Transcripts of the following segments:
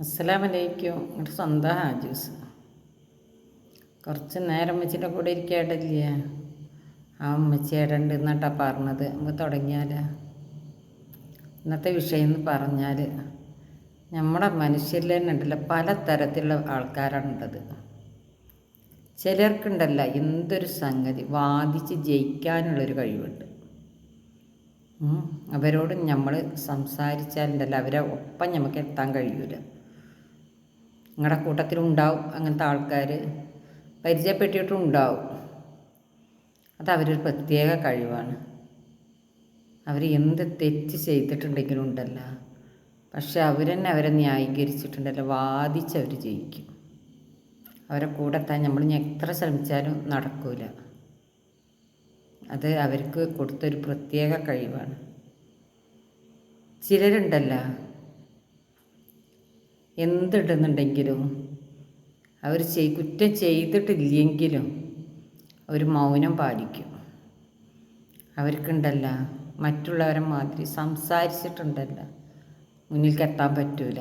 അസ്സലാമലൈക്കും. എന്റെ സ്വന്തം ഹാജൂസ്. കുറച്ച് നേരം വെച്ചിട്ട് കൂടെ ഇരിക്കേട്ടില്ല ആ ഉമ്മച്ചേടണ്ട് എന്നിട്ടാ പറഞ്ഞത്. നമുക്ക് തുടങ്ങിയാൽ ഇന്നത്തെ വിഷയം എന്ന് പറഞ്ഞാൽ നമ്മുടെ മനുഷ്യരിൽ തന്നെ ഉണ്ടല്ലോ പല തരത്തിലുള്ള ആൾക്കാരാണുള്ളത് ചിലർക്കുണ്ടല്ല എന്തൊരു സംഗതി. വാദിച്ച് ജയിക്കാനുള്ളൊരു കഴിവുണ്ട്. അവരോട് നമ്മൾ സംസാരിച്ചാലുണ്ടല്ലോ അവരെ ഒപ്പം നമുക്ക് എത്താൻ കഴിയൂല. നിങ്ങളുടെ കൂട്ടത്തിലുണ്ടാവും അങ്ങനത്തെ ആൾക്കാർ പരിചയപ്പെട്ടിട്ടും ഉണ്ടാവും അത് അവരൊരു പ്രത്യേക കഴിവാണ്. അവർ എന്ത് തെറ്റ് ചെയ്തിട്ടുണ്ടെങ്കിലും ഉണ്ടല്ല. പക്ഷെ അവർ തന്നെ അവരെ ന്യായീകരിച്ചിട്ടുണ്ടല്ലോ. വാദിച്ച് അവർ ജയിക്കും. അവരെ കൂടെ തന്നെ നമ്മൾ എത്ര ശ്രമിച്ചാലും നടക്കൂല. അത് അവർക്ക് കൊടുത്തൊരു പ്രത്യേക കഴിവാണ്. ചിലരുണ്ടല്ല. എന്തിടുന്നുണ്ടെങ്കിലും. അവർ ചെയ് കുറ്റം ചെയ്തിട്ടില്ലെങ്കിലും അവർ മൗനം പാലിക്കും. അവർക്കുണ്ടല്ല മറ്റുള്ളവരെ മാതിരി സംസാരിച്ചിട്ടുണ്ടല്ല. മുന്നിലേക്ക് എത്താൻ പറ്റൂല.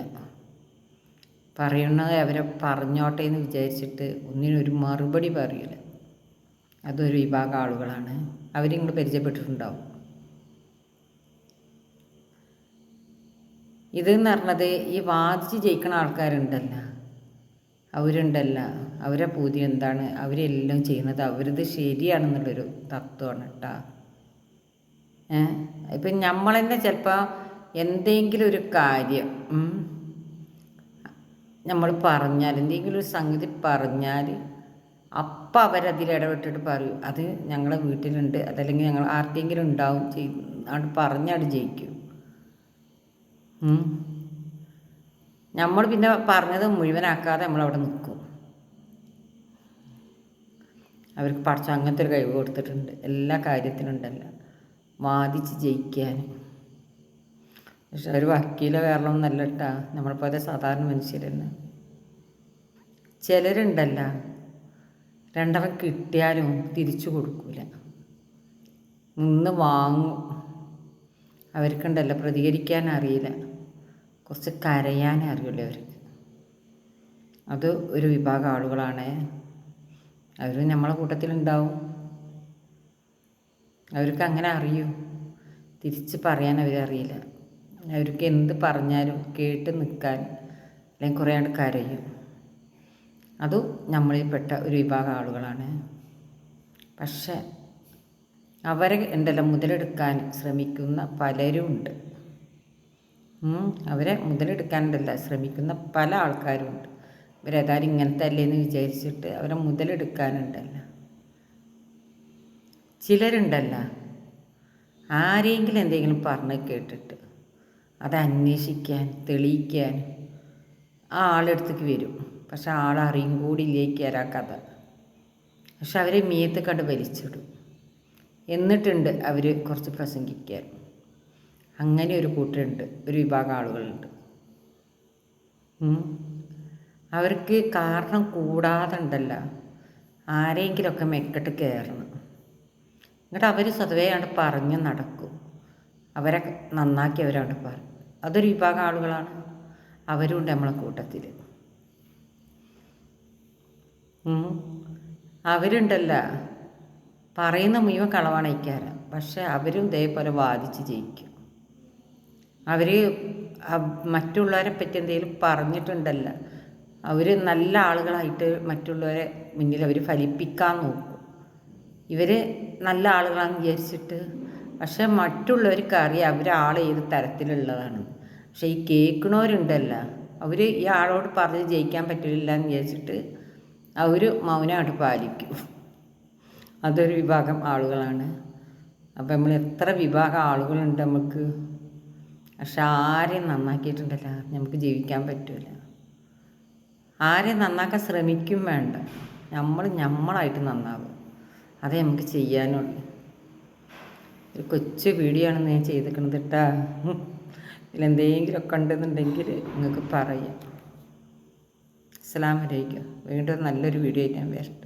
പറയുന്നത് അവരെ പറഞ്ഞോട്ടെ എന്ന് വിചാരിച്ചിട്ട് ഒന്നിനൊരു മറുപടി പറയില്ല അതൊരു വിഭാഗം ആളുകളാണ്. അവരിങ്ങോട്ട് പരിചയപ്പെട്ടിട്ടുണ്ടാവും. ഇതെന്ന് പറഞ്ഞത് ഈ വാദിച്ച് ജയിക്കുന്ന ആൾക്കാരുണ്ടല്ല. അവരുണ്ടല്ല. അവരെ പൂതി എന്താണ്? അവരെല്ലാം ചെയ്യുന്നത് അവരത് ശരിയാണെന്നുള്ളൊരു തത്വമാണ് കേട്ടാ ഇപ്പം നമ്മൾ തന്നെ ചിലപ്പോൾ എന്തെങ്കിലും ഒരു കാര്യം നമ്മൾ പറഞ്ഞാൽ എന്തെങ്കിലും ഒരു സംഗതി പറഞ്ഞാൽ അപ്പം അവരതിൽ ഇടപെട്ടിട്ട് പറയും. അത് ഞങ്ങളെ വീട്ടിലുണ്ട്. അതല്ലെങ്കിൽ ഞങ്ങൾ ആർക്കെങ്കിലും ഉണ്ടാവും ചെയ് അവിടെ പറഞ്ഞാൽ ജയിക്കും. നമ്മൾ പിന്നെ പറഞ്ഞത് മുഴുവനാക്കാതെ നമ്മളവിടെ നിൽക്കും അവർക്ക് പഠിച്ച അങ്ങനത്തെ ഒരു കഴിവ് കൊടുത്തിട്ടുണ്ട്. എല്ലാ കാര്യത്തിനുണ്ടല്ലോ വാദിച്ച് ജയിക്കാൻ പക്ഷെ ഒരു നല്ല വേറൊന്നല്ല കേട്ടാ നമ്മളെപ്പോലെ സാധാരണ മനുഷ്യർ തന്നെ. ചിലരുണ്ടല്ല. രണ്ടര കിട്ടിയാലും തിരിച്ചു കൊടുക്കൂല. നിന്ന് വാങ്ങും. അവർക്കുണ്ടല്ലോ പ്രതികരിക്കാൻ അറിയില്ല. കുറച്ച് കരയാനേ അറിയുള്ളൂ അവർക്ക് അത് ഒരു വിഭാഗം ആളുകളാണ്. അവർ നമ്മളെ കൂട്ടത്തിലുണ്ടാവും. അവർക്ക് അങ്ങനെ അറിയൂ. തിരിച്ച് പറയാൻ അവരറിയില്ല അവർക്ക് എന്ത് പറഞ്ഞാലും കേട്ട് നിൽക്കാൻ അല്ലെങ്കിൽ കുറേ ആൾ കരയും. അതും നമ്മളിൽപ്പെട്ട ഒരു വിഭാഗം ആളുകളാണ്. പക്ഷെ അവരെ എന്തെല്ലാം മുതലെടുക്കാൻ ശ്രമിക്കുന്ന പലരും ഉണ്ട്. അവരെ മുതലെടുക്കാനുണ്ടല്ല. ശ്രമിക്കുന്ന പല ആൾക്കാരുമുണ്ട് ഇവരേതായാലും ഇങ്ങനത്തെ അല്ലേന്ന് വിചാരിച്ചിട്ട് അവരെ മുതലെടുക്കാനുണ്ടല്ല. ചിലരുണ്ടല്ല. ആരെങ്കിലും എന്തെങ്കിലും പറഞ്ഞ് കേട്ടിട്ട് അത് അന്വേഷിക്കാൻ തെളിയിക്കാൻ ആ ആളെടുത്തേക്ക് വരും. പക്ഷെ ആൾ അറിയും കൂടി ഇല്ലേക്കാരാ കഥ. പക്ഷെ അവരെ മീയത്ത് കണ്ട് വലിച്ചിടും. എന്നിട്ടുണ്ട് അവർ കുറച്ച് പ്രസംഗിക്കാൻ. അങ്ങനെ ഒരു കൂട്ടരുണ്ട് ഒരു വിഭാഗം ആളുകളുണ്ട്. അവർക്ക് കാരണം കൂടാതെ ഉണ്ടല്ല. ആരെങ്കിലുമൊക്കെ മെക്കിട്ട് കയറണം. എന്നിട്ട് അവർ സ്വതവേ അവിടെ പറഞ്ഞ് നടക്കും. അവരെ നന്നാക്കി അവരവിടെ പറയും അതൊരു വിഭാഗം ആളുകളാണ്. അവരുണ്ട് നമ്മളെ കൂട്ടത്തിൽ അവരുണ്ടല്ല. പറയുന്ന മുഴുവൻ കളവാണയിക്കാര പക്ഷെ അവരും ഇതേപോലെ വാദിച്ച് ജയിക്കും. അവർ മറ്റുള്ളവരെ പറ്റി എന്തെങ്കിലും പറഞ്ഞിട്ടുണ്ടല്ല. അവർ നല്ല ആളുകളായിട്ട് മറ്റുള്ളവരെ മുന്നിൽ അവർ ഫലിപ്പിക്കാൻ നോക്കും. ഇവർ നല്ല ആളുകളാണെന്ന് വിചാരിച്ചിട്ട് പക്ഷെ മറ്റുള്ളവർക്ക് അറിയാം അവർ ആൾ ഏത് തരത്തിലുള്ളതാണ്. പക്ഷെ ഈ കേൾക്കണവരുണ്ടല്ല. അവർ ഈ ആളോട് പറഞ്ഞ് ജയിക്കാൻ പറ്റില്ല എന്ന് വിചാരിച്ചിട്ട് അവർ മൗനമായിട്ട് പാലിക്കും. അതൊരു വിഭാഗം ആളുകളാണ്. അപ്പം നമ്മൾ എത്ര വിഭാഗം ആളുകളുണ്ട് നമുക്ക് പക്ഷെ ആരെയും നന്നാക്കിയിട്ടുണ്ടല്ല. നമുക്ക് ജീവിക്കാൻ പറ്റില്ല ആരെയും നന്നാക്കാൻ ശ്രമിക്കും വേണ്ട. നമ്മൾ നമ്മളായിട്ട് നന്നാവും. അതേ നമുക്ക് ചെയ്യാനുള്ളൂ. ഒരു കൊച്ചു വീഡിയോ ആണ് ഞാൻ ചെയ്തിരിക്കണത് കേട്ടാ. ഇതിലെന്തെങ്കിലുമൊക്കെ ഉണ്ടെന്നുണ്ടെങ്കിൽ നിങ്ങൾക്ക് പറയാം. അസ്സാം വലൈക്കും വീണ്ടും നല്ലൊരു വീഡിയോ ഞാൻ വരട്ടെ.